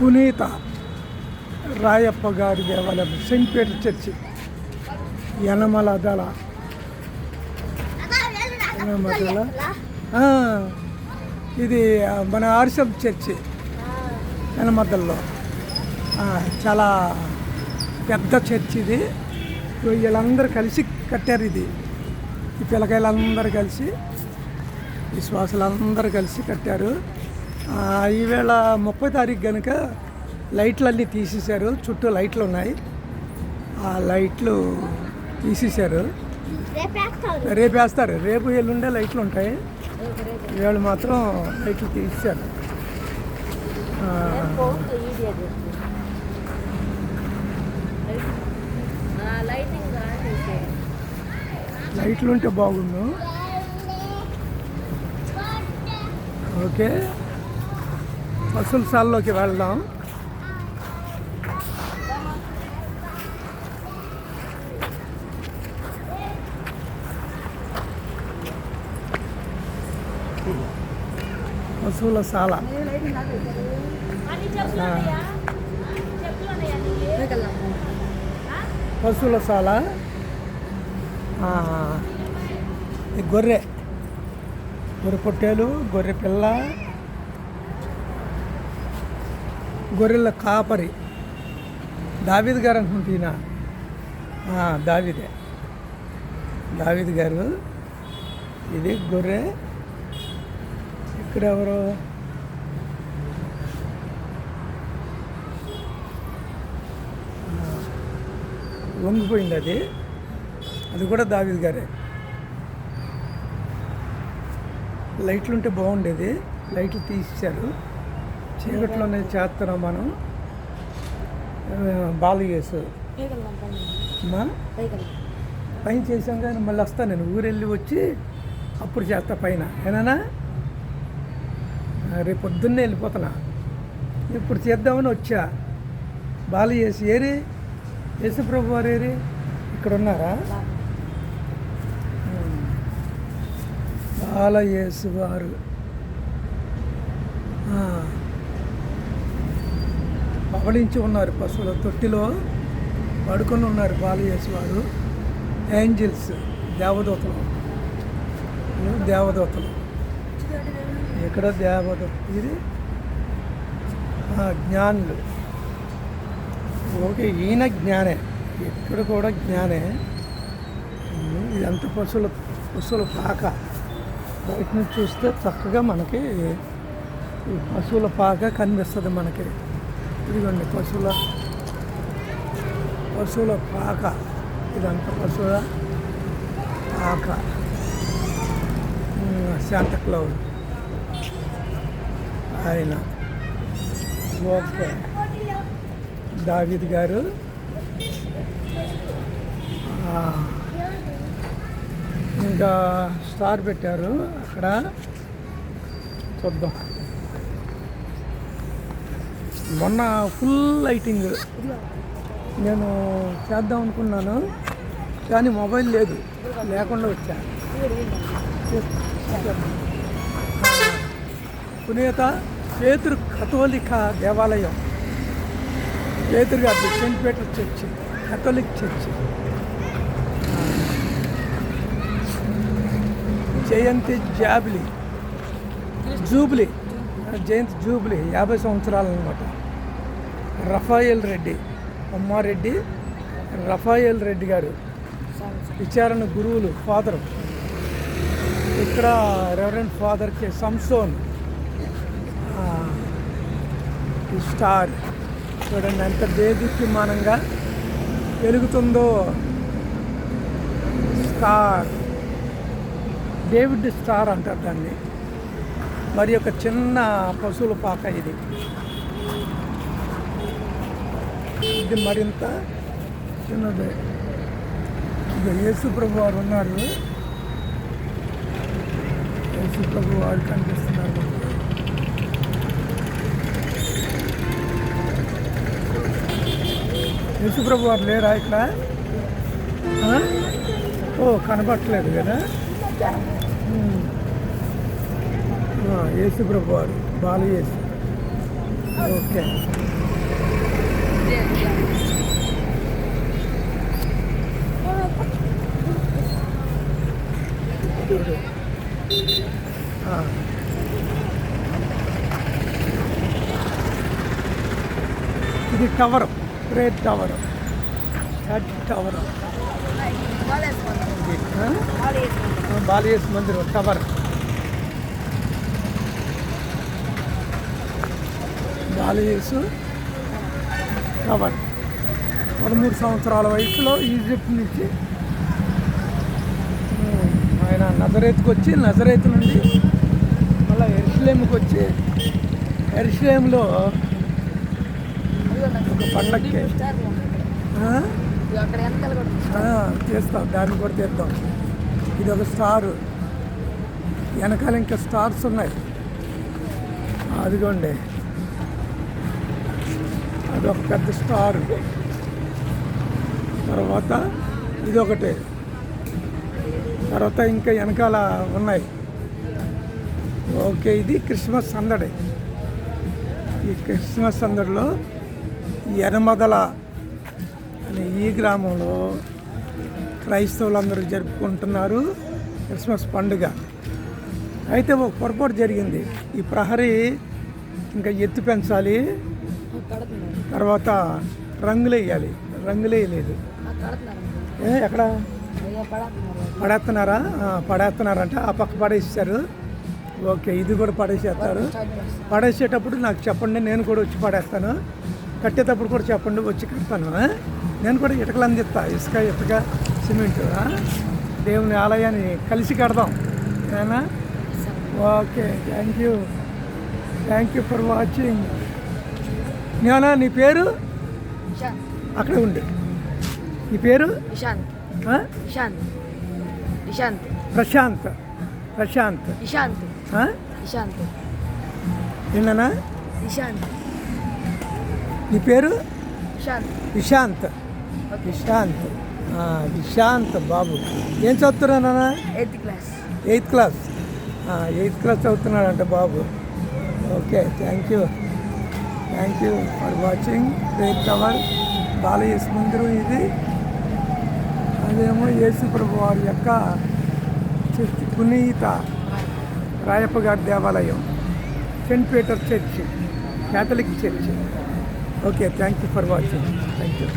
పునీత రాయప్ప గారి దేవాలయం సెయింట్ పీటర్ చర్చి యనమల దళ. యనమల ఇది మన ఆర్షం చర్చి యనమద్దల్లో చాలా పెద్ద చర్చి ఇది. వీళ్ళందరూ కలిసి కట్టారు ఇది. ఈ పిల్లకాయలందరూ కలిసి విశ్వాసులందరూ కలిసి కట్టారు. ఈవేళ ముప్పై తారీఖు కనుక లైట్లన్నీ తీసేశారు. చుట్టూ లైట్లు ఉన్నాయి. ఆ లైట్లు తీసేశారు. రేపు వేస్తారు. రేపు ఎల్లుండే లైట్లు ఉంటాయి. ఈవేళ మాత్రం లైట్లు తీసేశారు. లైట్లు ఉంటే బాగుండు. ఓకే. బస్సుల సాల్లోకి వెళ్దాం. పశువుల సాల. పశువుల సాల. గొర్రె. గొర్రె పొట్టేలు గొర్రె పిల్ల గొర్రెల కాపరి. దావీద్ గారు అనుకుంటే ఈయన. ఆ, దావీదే. దావీద్ గారు ఇది గొర్రె. ఇక్కడ ఎవరు? వంగిపోయింది అది. అది కూడా దావీద్ గారే. లైట్లు ఉంటే బాగుండేది. లైట్లు తీసిచ్చారు చీకట్లోనే చేస్తున్నాం మనం. బాలయేసు అమ్మా పైన చేసాం కానీ మళ్ళీ వస్తాను నేను. ఊరెళ్ళి వచ్చి అప్పుడు చేస్తా పైన. ఏనా రేపు పొద్దున్నే వెళ్ళిపోతున్నా. ఇప్పుడు చేద్దామని వచ్చా. బాలు చేసి ఏరి? యేసుప్రభు వారు ఏరి? ఇక్కడ ఉన్నారా? బాలయేసు వారు ఆ. ఉన్నారు. పశువుల తొట్టిలో పడుకొని ఉన్నారు బాలయేసు వారు ఏంజిల్స్ దేవదూతలు. దేవదూతలు. ఇక్కడ దేవదూత ఇది? ఆ, జ్ఞానులు. ఓకే ఈయన జ్ఞానే. ఇక్కడ కూడా జ్ఞానే. ఇదంతా పశువుల పశువుల పాక. బయట నుంచి చూస్తే చక్కగా మనకి ఈ పశువుల పాక కనిపిస్తుంది మనకి. ఇదిగోండి పశువుల పశువుల పాక. ఇదంతా పశువుల పాక. Santa Claus. ఆయన. ఓకే. దావిద్ గారు. ఇంకా స్టార్ పెట్టారు అక్కడ. చూద్దాం. మొన్న ఫుల్ లైటింగ్. నేను చేద్దాం అనుకున్నాను కానీ మొబైల్ లేదు. లేకుండా వచ్చా. పునీత పేతురు కథోలిక దేవాలయం. పేతురు గారి saint Peter church Catholic church. జయంతి జాబ్లీ జూబ్లీ జయంతి జూబ్లీ యాభై సంవత్సరాలు అనమాట రఫాయల్ రెడ్డి ఉమ్మారెడ్డి రఫాయల్ రెడ్డి గారు. విచారణ గురువులు ఫాదర్. ఇక్కడ రెవరెంట్ ఫాదర్కి సంసోన్. స్టార్. చూడండి ఎంత దేదీప్యమానంగా వెలుగుతుందో. స్టార్. డేవిడ్ స్టార్ అంటారు దాన్ని. మరి ఒక చిన్న పశువుల పాక ఇది. ఇది మరింత చిన్నది. ఇక యేసు ప్రభు వారు ఉన్నారు. యేసు ప్రభు వారు కనిపిస్తున్నారు. మనకి. యేసు ప్రభు వారు లేరా ఇక్కడ? ఓ కనబట్టలేదు కదా? ఉమ్. యేసు ప్రభు వారు బాలయేసు ఓకే. ఇది tower great tower head tower. బాలియస్ మందిర్ టవర్. బాలియస్ టవర్ పదమూడు సంవత్సరాల వయసులో ఈజిప్ట్ నుంచి ఆయన నజరేత్కి వచ్చి నజరేత్ నుండి మళ్ళీ ఎరుసలేంకి వచ్చి ఎరుసలేంలో ఒక పండక్కి చేస్తాం దాన్ని కూడా తీద్దాం ఇది ఒక స్టార్. వెనకాల ఇంకా స్టార్స్ ఉన్నాయి. అదిగోండి. అదొక పెద్ద స్టార్. తర్వాత ఇది ఒకటి తర్వాత ఇంకా వెనకాల ఉన్నాయి. ఓకే ఇది క్రిస్మస్ సందడి. ఈ క్రిస్మస్ సందడిలో ఎనమదల అనే ఈ గ్రామంలో క్రైస్తవులందరూ జరుపుకుంటున్నారు క్రిస్మస్ పండుగ. అయితే ఒక పొరపాటు జరిగింది. ఈ ప్రహరీ ఇంకా ఎత్తు పెంచాలి. తర్వాత రంగులు వేయాలి రంగులు వేయలేదు ఎక్కడ? పడేస్తున్నారా. పడేస్తున్నారంట. ఆ పక్క పడేసారు ఓకే ఇది కూడా పడేసేస్తారు. పడేసేటప్పుడు నాకు చెప్పండి నేను కూడా వచ్చి పడేస్తాను. కట్టేటప్పుడు కూడా చెప్పండి వచ్చి కడతాను? నేను కూడా ఇటుకలు అందిస్తా. ఇసుక ఇటుక సిమెంట్? దేవుని ఆలయాన్ని కలిసి కడదాం. Okay thank you. Thank you for watching. నేనా నీ పేరు? అక్కడే ఉండు. నీ పేరు? ప్రశాంత్. ప్రశాంత్. నిన్ననా ఇషాంత్. నీ పేరు? ఇషాంత్. విశాంత్ విశాంత్ విశాంత్ బాబు. ఏం చదువుతున్నానా eighth class. Eighth class. Eighth class చదువుతున్నాడంట Babu. Okay thank you. Thank you for watching great tower బాలయేసు మందిరం ఇది అదేమో యేసు ప్రభు వారి యొక్క పునీత రాయప్ప గారి దేవాలయం saint Peter church Catholic church. Okay thank you for watching thank you